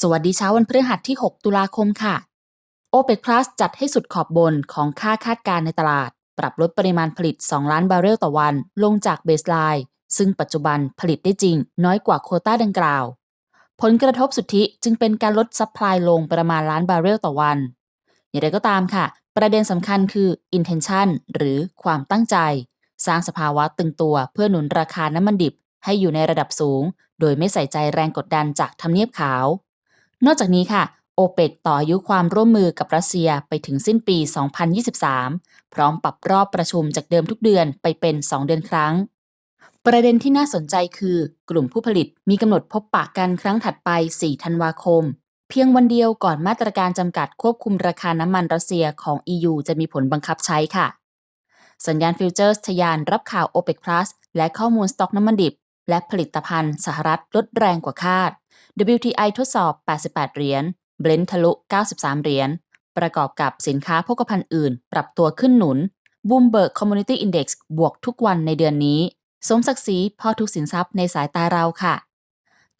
สวัสดีเช้าวันพฤหัสที่ 6 ตุลาคมค่ะ OPEC Plus จัดให้สุดขอบบนของค่าคาดการณ์ในตลาด ปรับลดปริมาณผลิต 2 ล้านบาร์เรลต่อวัน ลงจากเบสไลน์ ซึ่งปัจจุบันผลิตได้จริง น้อยกว่าโควต้าดังกล่าว ผลกระทบสุทธิจึงเป็นการลดซัพพลายลงประมาณล้านบาร์เรลต่อวัน อย่างไรก็ตามค่ะ ประเด็นสำคัญคือ intention หรือความตั้งใจ สร้างสภาวะตึงตัวเพื่อหนุนราคาน้ำมันดิบให้อยู่ในระดับสูง โดยไม่ใส่ใจแรงกดดันจากทำเนียบขาว นอกจากนี้ค่ะโอเปกต่ออายุความร่วมมือกับรัสเซียไปถึงสิ้นปี 2023 พร้อมปรับรอบประชุมจากเดิมทุกเดือนไปเป็น 2 เดือนครั้ง ประเด็นที่น่าสนใจคือกลุ่มผู้ผลิตมีกำหนดพบปะกันครั้งถัดไป 4 ธันวาคม เพียงวันเดียวก่อนมาตรการจำกัดควบคุมราคาน้ำมันรัสเซียของ EU จะมีผลบังคับใช้ค่ะ สัญญาณฟิวเจอร์สทยานรับข่าว OPEC Plus และข้อมูลสต็อกน้ำมันดิบ และผลิตภัณฑ์สหรัฐลดแรงกว่าคาด WTI ทดสอบ 88 เหรียญ Brent ทะลุ 93 เหรียญ ประกอบกับสินค้าโภคภัณฑ์อื่น ปรับตัวขึ้นหนุน Bloomberg Community Index บวกทุกวันในเดือนนี้ สมศักดิ์ศรีพอทุกสินทรัพย์ในสายตาเราค่ะ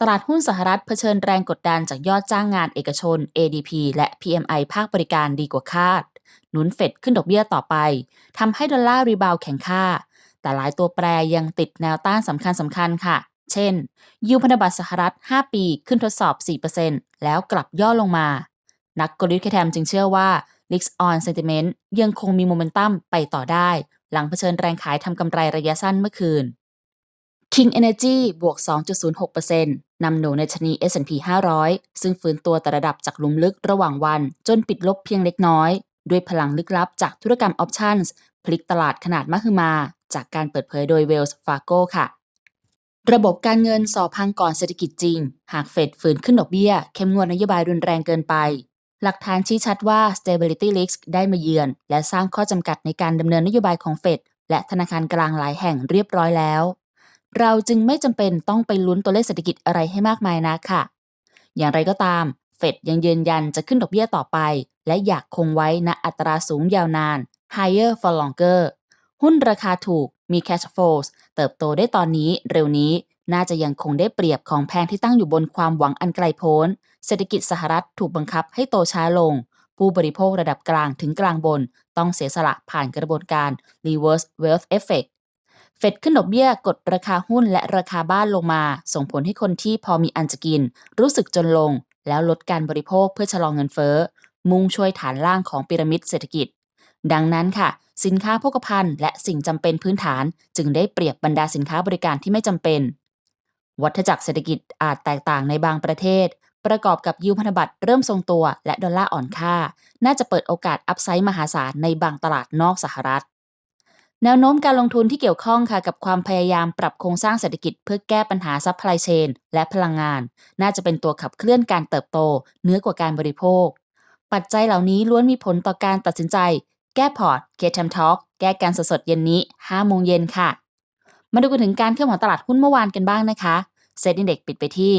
ตลาดหุ้นสหรัฐเผชิญแรงกดดันจากยอดจ้างงานเอกชน ADP และ PMI ภาคบริการดีกว่าคาด หนุนเฟดขึ้นดอกเบี้ยต่อไปทำให้ดอลลาร์รีบาวแข็งค่า แต่หลายตัวแปรยังติดแนวต้านสำคัญสำคัญค่ะ เช่น ยูพันธบัตรสหรัฐ 5 ปีขึ้นทดสอบ 4%แล้วกลับย่อลงมา นักกลยุทธ์แคทมจึงเชื่อว่า l i x on Sentiment ยังคงมีโมเมนตัมไปต่อได้ หลังเผชิญแรงขายทำกำไรระยะสั้นเมื่อคืน King Energy บวก 2.06%นำหนูในชนี S&P 500 ซึ่งฟื้นตัวแต่ระดับจากหลุมลึกระหว่างวัน จนปิดลบเพียงเล็กน้อย ด้วยพลังลึกลับจากธุรกรรมออปชั่นพลิกตลาดขนาดมหึมา จากการเปิดเผยโดย Wells Fargo ค่ะ ระบบการเงินสอบพังก่อนเศรษฐกิจจริง หากเฟดฝืนขึ้นดอกเบี้ย เข้มงวดนโยบายรุนแรงเกินไป หลักฐานชี้ชัดว่า Stability Risk ได้มาเยือน และสร้างข้อจำกัดในการดำเนินนโยบายของเฟดและธนาคารกลางหลายแห่งเรียบร้อยแล้ว เราจึงไม่จำเป็นต้องไปลุ้นตัวเลขเศรษฐกิจอะไรให้มากมายนะค่ะ อย่างไรก็ตาม เฟดยังยืนยันจะขึ้นดอกเบี้ยต่อไป และอยากคงไว้ณอัตราสูงยาวนาน higher for longer หุ้นราคาถูก มี cash flows เติบโตได้ตอนนี้เร็วนี้น่าจะยังคงได้เปรียบของแพงที่ตั้งอยู่บนความหวังอันไกลโพ้น เศรษฐกิจสหรัฐถูกบังคับให้โตช้าลง ผู้บริโภคระดับกลางถึงกลางบน ต้องเสียสละผ่านกระบวนการ reverse wealth effect เฟดขึ้นดอกเบี้ยกดราคาหุ้นและราคาบ้านลงมา ส่งผลให้คนที่พอมีอันจะกิน รู้สึกจนลง แล้วลดการบริโภคเพื่อชะลองเงินเฟ้อ มุ่งช่วยฐานล่างของพีระมิดเศรษฐกิจ ดังนั้นค่ะ สินค้าโภคภัณฑ์และสิ่งจำเป็นพื้นฐาน จึงได้เปรียบบรรดาสินค้าบริการที่ไม่จำเป็น วัฏจักรเศรษฐกิจอาจแตกต่างในบางประเทศ ประกอบกับยูพันธบัตรเริ่มทรงตัวและดอลลาร์อ่อนค่า น่าจะเปิดโอกาสอัพไซด์มหาศาลในบางตลาดนอกสหรัฐแนวโน้มการลงทุนที่เกี่ยวข้องค่ะกับความพยายามปรับโครงสร้างเศรษฐกิจเพื่อแก้ปัญหาซัพพลายเชนและพลังงาน น่าจะเป็นตัวขับเคลื่อนการเติบโตเนื้อกว่าการบริโภค ปัจจัยเหล่านี้ล้วนมีผลต่อการตัดสินใจ แก้พอร์ตเคท m มทอ l k แก้การสดๆเย็นนี้ 5 โมงเย็นค่ะ มาดูกันถึงการเคลื่อนไหวตลาดหุ้นเมื่อวานกันบ้างนะคะเซ็นดีเด็กปิดไปที่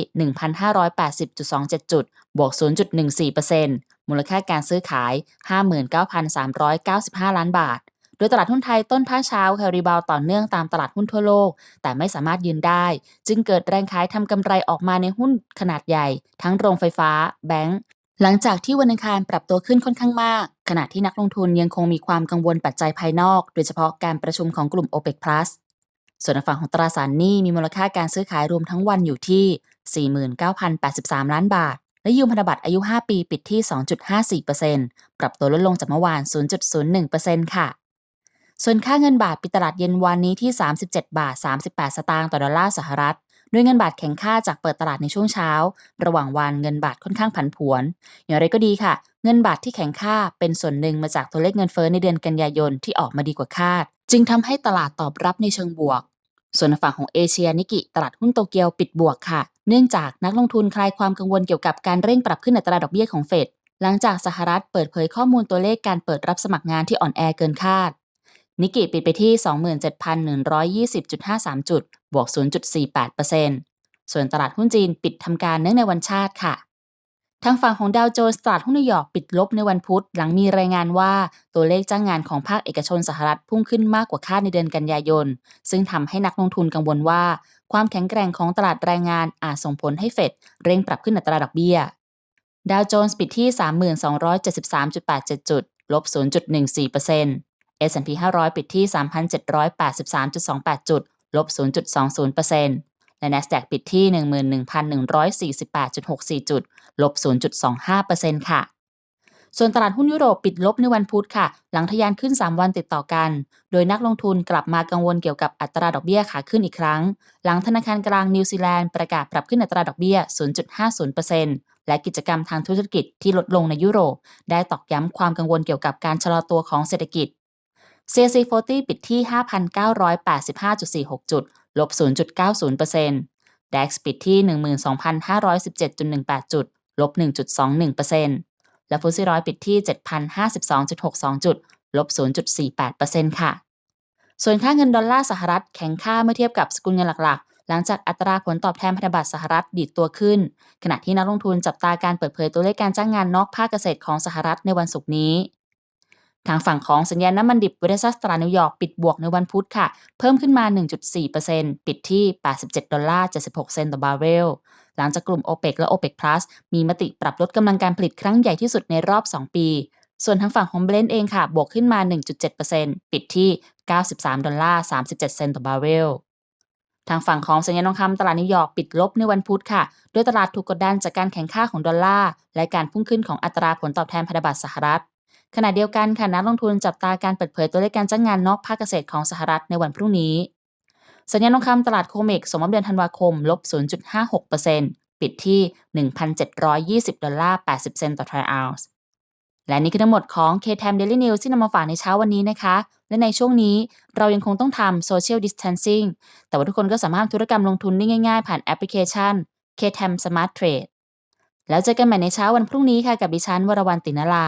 1,580.27 จุด บวก 0.14%มูลค่าการซื้อขาย 59,395 ล้านบาท โดยตลาดหุ้นไทยต้นภาคเช้าแครีบาวต่อเนื่องตามตลาดหุ้นทั่วโลก แต่ไม่สามารถยืนได้ จึงเกิดแรงขายทำกำไรออกมาในหุ้นขนาดใหญ่ ทั้งโรงไฟฟ้า แบงก์ หลังจากที่วันอังคารปรับตัวขึ้นค่อนข้างมาก ขณะที่นักลงทุนยังคงมีความกังวลปัจจัยภายนอก โดยเฉพาะการประชุมของกลุ่ม OPEC Plus ส่วนฝั่งของตราสารหนี้มีมูลค่าการซื้อขายรวมทั้งวันอยู่ที่ 49,083 ล้านบาท และยูพันธบัตรอายุ 5 ปีปิดที่ 2.54%ปรับตัวลดลงจากเมื่อวาน 0.01%ค่ะ ส่วนค่าเงินบาทปิดตลาดเย็นวันนี้ที่ 37 บาท 38 สตางค์ต่อดอลลาร์สหรัฐ ด้วยเงินบาทแข็งค่าจากเปิดตลาดในช่วงเช้า ระหว่างวันเงินบาทค่อนข้างผันผวน อย่างไรก็ดีค่ะ เงินบาทที่แข็งค่าเป็นส่วนหนึ่งมาจากตัวเลขเงินเฟ้อในเดือนกันยายนที่ออกมาดีกว่าคาด จึงทำให้ตลาดตอบรับในเชิงบวก ส่วนฝั่งของเอเชียนิกิตลาดหุ้นโตเกียวปิดบวกค่ะ เนื่องจากนักลงทุนคลายความกังวลเกี่ยวกับการเร่งปรับขึ้นอัตราดอกเบี้ยของเฟดหลังจากสหรัฐเปิดเผยข้อมูลตัวเลขการเปิดรับสมัครงานที่อ่อนแอเกินคาดนิกิปิดไปที่ 27,120.53 จุด บวก 0.48%ส่วนตลาดหุ้นจีนปิดทำการเนื่องในวันชาติค่ะ ทางฝั่งของดาวโจนส์ตลาดหุ้นนิวยอร์กปิดลบในวันพุธ หลังมีรายงานว่าตัวเลขจ้างงานของภาคเอกชนสหรัฐพุ่งขึ้นมากกว่าคาดในเดือนกันยายน ซึ่งทำให้นักลงทุนกังวลว่า ความแข็งแกร่งของตลาดแรงงานอาจส่งผลให้เฟดเร่งปรับขึ้นอัตราดอกเบี้ยดาวโจนส์ปิดที่ 3273.87 จุด ลบ 0.14% S&P 500 ปิดที่ 3,783.28 จุด ลบ 0.20%และ NASDAQ ปิดที่ 11,148.64 จุด ลบ 0.25%ค่ะส่วนตลาดหุ้นยุโรปปิดลบในวันพุธค่ะ หลังทะยานขึ้น 3 วันติดต่อกัน โดยนักลงทุนกลับมากังวลเกี่ยวกับอัตราดอกเบี้ยขาขึ้นอีกครั้ง หลังธนาคารกลางนิวซีแลนด์ประกาศปรับขึ้นอัตราดอกเบี้ย 0.50%และกิจกรรมทางธุรกิจที่ลดลงในยุโรป ได้ตอกย้ำความกังวลเกี่ยวกับการชะลอตัวของเศรษฐกิจ CAC 40 ปิดที่ 5,985.46 จุด ลบ 0.90% DAX ปิดที่ 12,517.18 จุด ลบ 1.21%และฟุตซี่ร้อยปิดที่ 7,052.62 จุด ลบ 0.48%ค่ะ ส่วนค่าเงินดอลลาร์สหรัฐแข็งค่าเมื่อเทียบกับสกุลเงินหลักๆ หลังจากอัตราผลตอบแทนพันธบัตรสหรัฐดีดตัวขึ้น ขณะที่นักลงทุนจับตาการเปิดเผยตัวเลขการจ้างงานนอกภาคเกษตรของสหรัฐในวันศุกร์นี้ ทางฝั่งของสัญญาณน้ำมันดิบเวสซัสตรานิวยอร์กปิดบวกในวันพุธค่ะ เพิ่มขึ้นมา 1.4%ปิดที่ 87 ดอลลาร์ 76 เซนต์ต่อบาร์เรล หลังจากกลุ่ม OPEC และ OPEC Plus มีมติปรับลดกำลังการผลิตครั้งใหญ่ที่สุดในรอบ 2 ปี ส่วนทางฝั่งของเบลนเองค่ะ บวกขึ้นมา 1.7%ปิดที่ 93 ดอลลาร์ 37 เซนต์ต่อบาร์เรลทางฝั่งของสัญญาณทองคำตลาดนิวยอร์กปิดลบในวันพุธค่ะ โดยตลาดถูกกดดันจากการแข่งข้าของดอลลาร์และการพุ่งขึ้นของอัตราผลตอบแทนพันธบัตรสหรัฐ ขณะเดียวกันค่ะนักลงทุนจับตาการเปิดเผยตัวเลขการจ้างงานนอกภาคเกษตรของสหรัฐในวันพรุ่งนี้ สัญญาณทองคำตลาดโคเมกสมมติเดือนธันวาคมลบ 0.56%ปิดที่ 1,720 ดอลลาร์ 80 เซนต์ต่อทรัลออนซ์และนี่คือทั้งหมดของ KTM Daily News ที่นำมาฝากในเช้าวันนี้นะคะ และในช่วงนี้เรายังคงต้องทำ Social Distancing แต่ว่าทุกคนก็สามารถธุรกรรมลงทุนได้ง่ายๆ ผ่านแอปพลิเคชัน KTM Smart Trade แล้วเจอกันใหม่ในเช้าวันพรุ่งนี้ค่ะ กับดิฉันวรวรรณตินลา